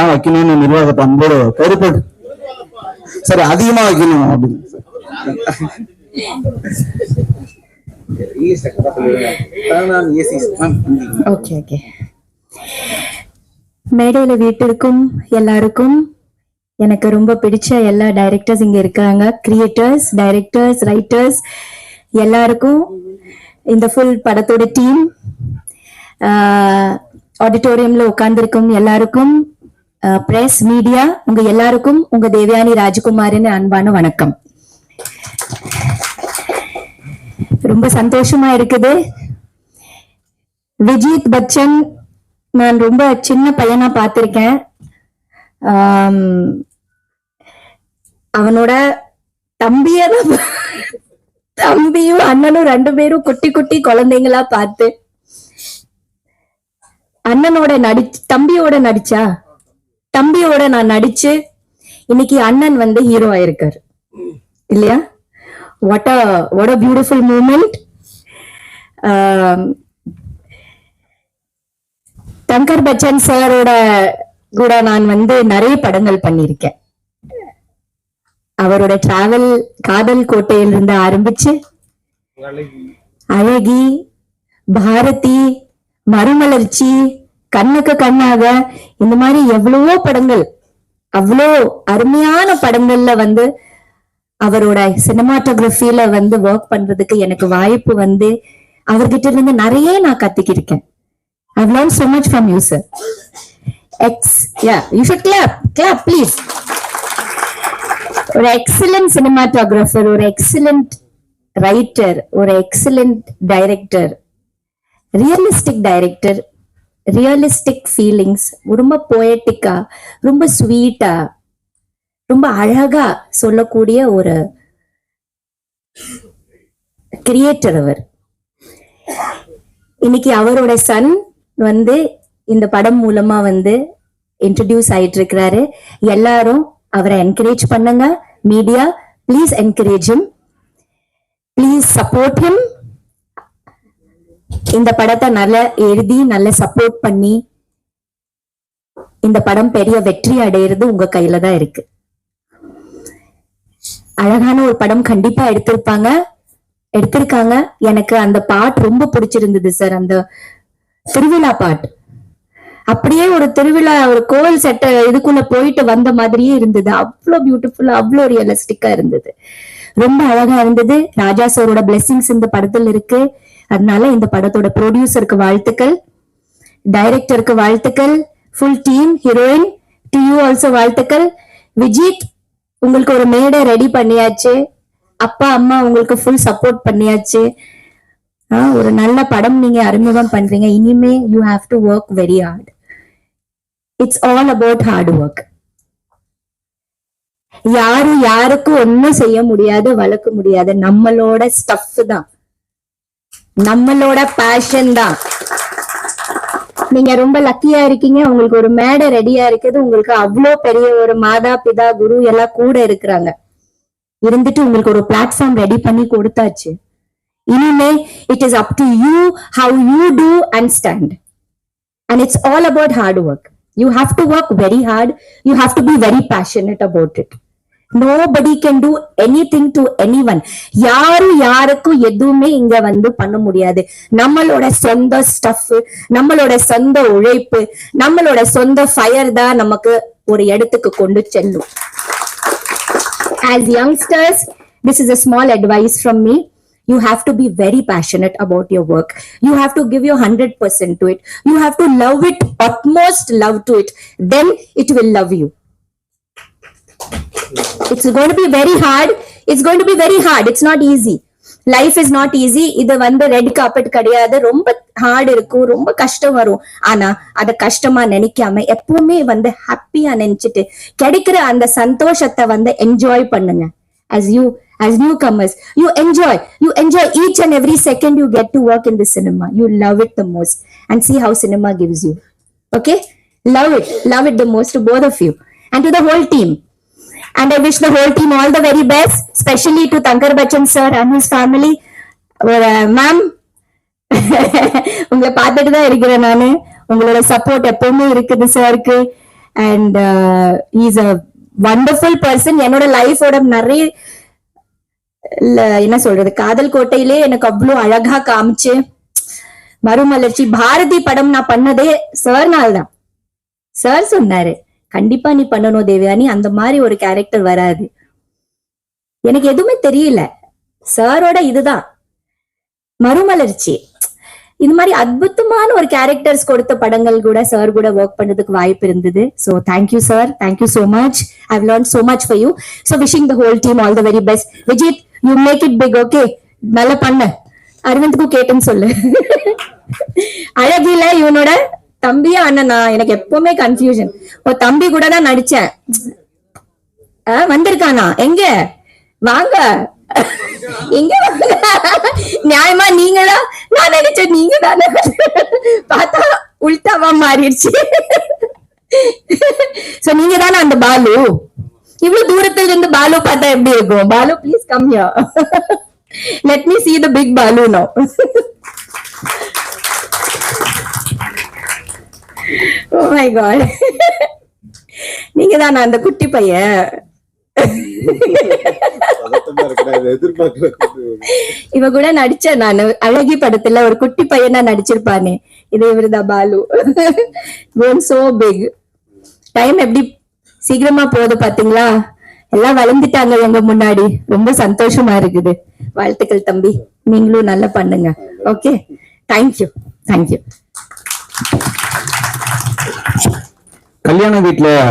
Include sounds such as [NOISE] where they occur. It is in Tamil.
தான் வைக்கணும்னு நிர்வாகத்தை அன்போடு பொறுப்பு சரி அதிகமா வைக்கணும் அப்படின்னு. ஓகே ஓகே மேடையில வீட்டிற்கும் எல்லாருக்கும் எனக்கு ரொம்ப பிடிச்ச எல்லா டைரக்டர்ஸ் இங்க இருக்காங்க. கிரியேட்டர்ஸ் டைரக்டர்ஸ் ரைட்டர்ஸ் எல்லாருக்கும் இந்த ஃபுல் படத்தோட டீம் ஆடிட்டோரியம்ல உட்கார்ந்திருக்கும் எல்லாருக்கும் பிரஸ் மீடியா உங்க எல்லாருக்கும் உங்க தேவயானி ராஜகுமாரின் அன்பான வணக்கம். ரொம்ப சந்தோஷமா இருக்குது. விஜித் பச்சன் நான் ரொம்ப சின்ன பையனா பார்த்திருக்கேன். அவனோட தம்பியதான் தம்பியும் அண்ணனும் ரெண்டு பேரும் குட்டி குட்டி குழந்தைங்களா பார்த்து அண்ணனோட நடி தம்பியோட நடிச்சா? தம்பியோட நான் நடிச்சு இன்னைக்கு அண்ணன் வந்து ஹீரோ ஆயிருக்காரு. இல்லையா? What a what a beautiful moment Shankar Bachchan சாரோட கூட நான் வந்து நிறைய படங்கள் பண்ணியிருக்கேன். அவரோட டிராவல் காதல் கோட்டையில இருந்து ஆரம்பிச்சு அழகி பாரதி மறுமலர்ச்சி கண்ணுக்கு கண்ணாக இந்த மாதிரி எவ்வளவோ படங்கள் அவ்வளோ அருமையான படங்கள்ல வந்து அவரோட சினிமாட்டோகிராஃபில வந்து ஒர்க் பண்றதுக்கு எனக்கு வாய்ப்பு வந்து அவர்கிட்ட இருந்து நிறைய நான் கத்துக்கிருக்கேன். I learned so much from you sir X yeah you should clap clap please ஒரு எக்ஸலண்ட் சினிமாட்டோகிராஃபர் ஒரு எக்ஸலண்ட் ரைட்டர் ஒரு excellent director realistic director realistic feelings ரொம்ப போயட்டிக்கா ரொம்ப ஸ்வீட்டா ரொம்ப அழகா சொல்லக்கூடிய ஒரு கிரியேட்டர் அவர். இன்னைக்கு அவரோட சன் வந்து இந்த படம் மூலமா வந்து இன்ட்ரடியூஸ் ஆயிட்டு இருக்கிறாரு எல்லாரும் அவரை என்கரேஜ் பண்ணுங்க. Media please encourage him. Please support him இந்த படத்தை நல்லா எழுதி நல்ல சப்போர்ட் பண்ணி இந்த படம் பெரிய வெற்றி அடையிறது உங்க கையில தான் இருக்கு. அழகான ஒரு படம் கண்டிப்பா எடுத்திருப்பாங்க. எடுத்திருக்காங்க. எனக்கு அந்த பாட் ரொம்ப பிடிச்சிருந்தது சார் அந்த திருவிழா பாட் அப்படியே ஒரு திருவிழா ஒரு கோவில் செட்ட இதுக்குள்ள போயிட்டு வந்த மாதிரியே இருந்தது. அவ்வளோ பியூட்டிஃபுல்லா அவ்வளோ ரியலிஸ்டிக்கா இருந்தது. ரொம்ப அழகா இருந்தது. ராஜா சாரோட பிளெஸிங்ஸ் இந்த படத்துல இருக்கு. அதனால இந்த படத்தோட ப்ரொடியூசருக்கு வாழ்த்துக்கள் டைரக்டருக்கு வாழ்த்துக்கள் full team heroine to you also வாழ்த்துக்கள். விஜித் உங்களுக்கு ஒரு மேடை ரெடி பண்ணியாச்சு. அப்பா அம்மா உங்களுக்கு ஃபுல் சப்போர்ட் பண்ணியாச்சு. ஆ, ஒரு நல்ல படம் நீங்க அறிமுகம் பண்றீங்க. இனிமே you have to work very hard it's all about hard work யாரும் யாருக்கும் ஒன்னும் செய்ய முடியாது வளர்க்க முடியாது. நம்மளோட ஸ்டஃப் தான். நம்மளோட பேஷன் தான். நீங்க ரொம்ப லக்கியா இருக்கீங்க. உங்களுக்கு ஒரு மேடை ரெடியா இருக்குது. உங்களுக்கு அவ்வளோ பெரிய ஒரு மாதா பிதா குரு எல்லாம் கூட இருக்கிறாங்க. இருந்துட்டு உங்களுக்கு ஒரு பிளாட்ஃபார்ம் ரெடி பண்ணி கொடுத்தாச்சு. இனிமே it is up to you how you do and stand and it's all about hard work you have to work very hard you have to be very passionate about it nobody can do anything to anyone யாரும் யாருக்கும் எதுவுமே இங்க வந்து பண்ண முடியாது நம்மளோட சொந்த ஸ்டஃப் நம்மளோட சொந்த உழைப்பு நம்மளோட சொந்த ஃபயர் தான் நமக்கு ஒரு இடத்துக்கு கொண்டு செல்லும் as youngsters this is a small advice from me you have to be very passionate about your work you have to give your 100% to it you have to love it utmost love to it then it will love you It's going to be very hard. It's going to be very hard. It's not easy. Life is not easy இது வந்து ரெட் கார்பெட் கிடையாது ரொம்ப ஹார்ட் இருக்கும் ரொம்ப கஷ்டம் வரும் ஆனா அத கஷ்டமா நினைக்காம எப்பவுமே வந்து ஹாப்பியா நினைச்சிட்டு கிடைக்கிற அந்த சந்தோஷத்தை வந்து என்ஜாய் பண்ணுங்க as you as newcomers you enjoy you enjoy each and every second you get to work in the cinema you love it the most and see how cinema gives you okay love it love it the most to both of you and to the whole team and I wish the whole team all the very best, especially to Tankar Bachchan sir and his family. Uh, ma'am, [LAUGHS] உங்களை பார்த்துட்டு தான் இருக்கிறேன் நானு. உங்களோட சப்போர்ட் எப்பவுமே இருக்குது சாருக்கு and is a wonderful person என்னோட லைஃபோட நிறைய என்ன சொல்றது காதல் கோட்டையிலே எனக்கு அவ்வளவு அழகா காமிச்சு மறுமலர்ச்சி. பாரதி படம் நான் பண்ணதே சார்னால் தான் சார் சொன்னாரு கண்டிப்பா நீ பண்ணணும் தேவயானி அந்த மாதிரி ஒரு கேரக்டர் வராது. எனக்கு எதுவுமே தெரியல. சாரோட இதுதான். மறுமலர்ச்சி. இது மாதிரி அற்புதமான ஒரு கேரக்டர்ஸ் கொடுத்த படங்கள் கூட சார் கூட ஒர்க் பண்ணதுக்கு வாய்ப்பு இருந்தது. So thank you sir thank you so much I learn so much for you so wishing the whole team all the very best Vijith you make it big okay நல்லா பண்ண. அரவிந்துக்கும் கேட்டுன்னு சொல்லு. [LAUGHS] அழகில இவனோட தம்பியா அண்ணனா? எனக்கு எப்பவுமே கன்ஃபியூஷன் ஓ தம்பி கூட தான் நடிச்சேன். வந்திருக்கானா? எங்க? வாங்க. எங்க நியாயமா நீங்களா? நான் நினைச்சேன் நீங்க தானே பார்த்தா உள்டாவா மாறிடுச்சு. சோ நீங்க தானே அந்த பாலு? இவ்வளவு தூரத்துல இருந்து பாலு பார்த்தா எப்படி இருக்கும்? பாலு ப்ளீஸ் கம்மியா let me see the big Balu no oh my God நீங்க தானே அந்த குட்டி பையன். இவ கூட நடிச்சேன் நானு அழகி படத்துல ஒரு குட்டி பையனா நடிச்சிருப்பானே. இது இவருதான் பாலு. சோ பிக் டைம் எப்படி சீக்கிரமா போகுது பாத்தீங்களா? எல்லாம் வளர்ந்துட்டாங்க எங்க முன்னாடி. ரொம்ப சந்தோஷமா இருக்குது. வாழ்த்துக்கள் தம்பி. நீங்களும் நல்லா பண்ணுங்க. ஓகே தேங்க்யூ தேங்க்யூ கல்யாண வீட்டில்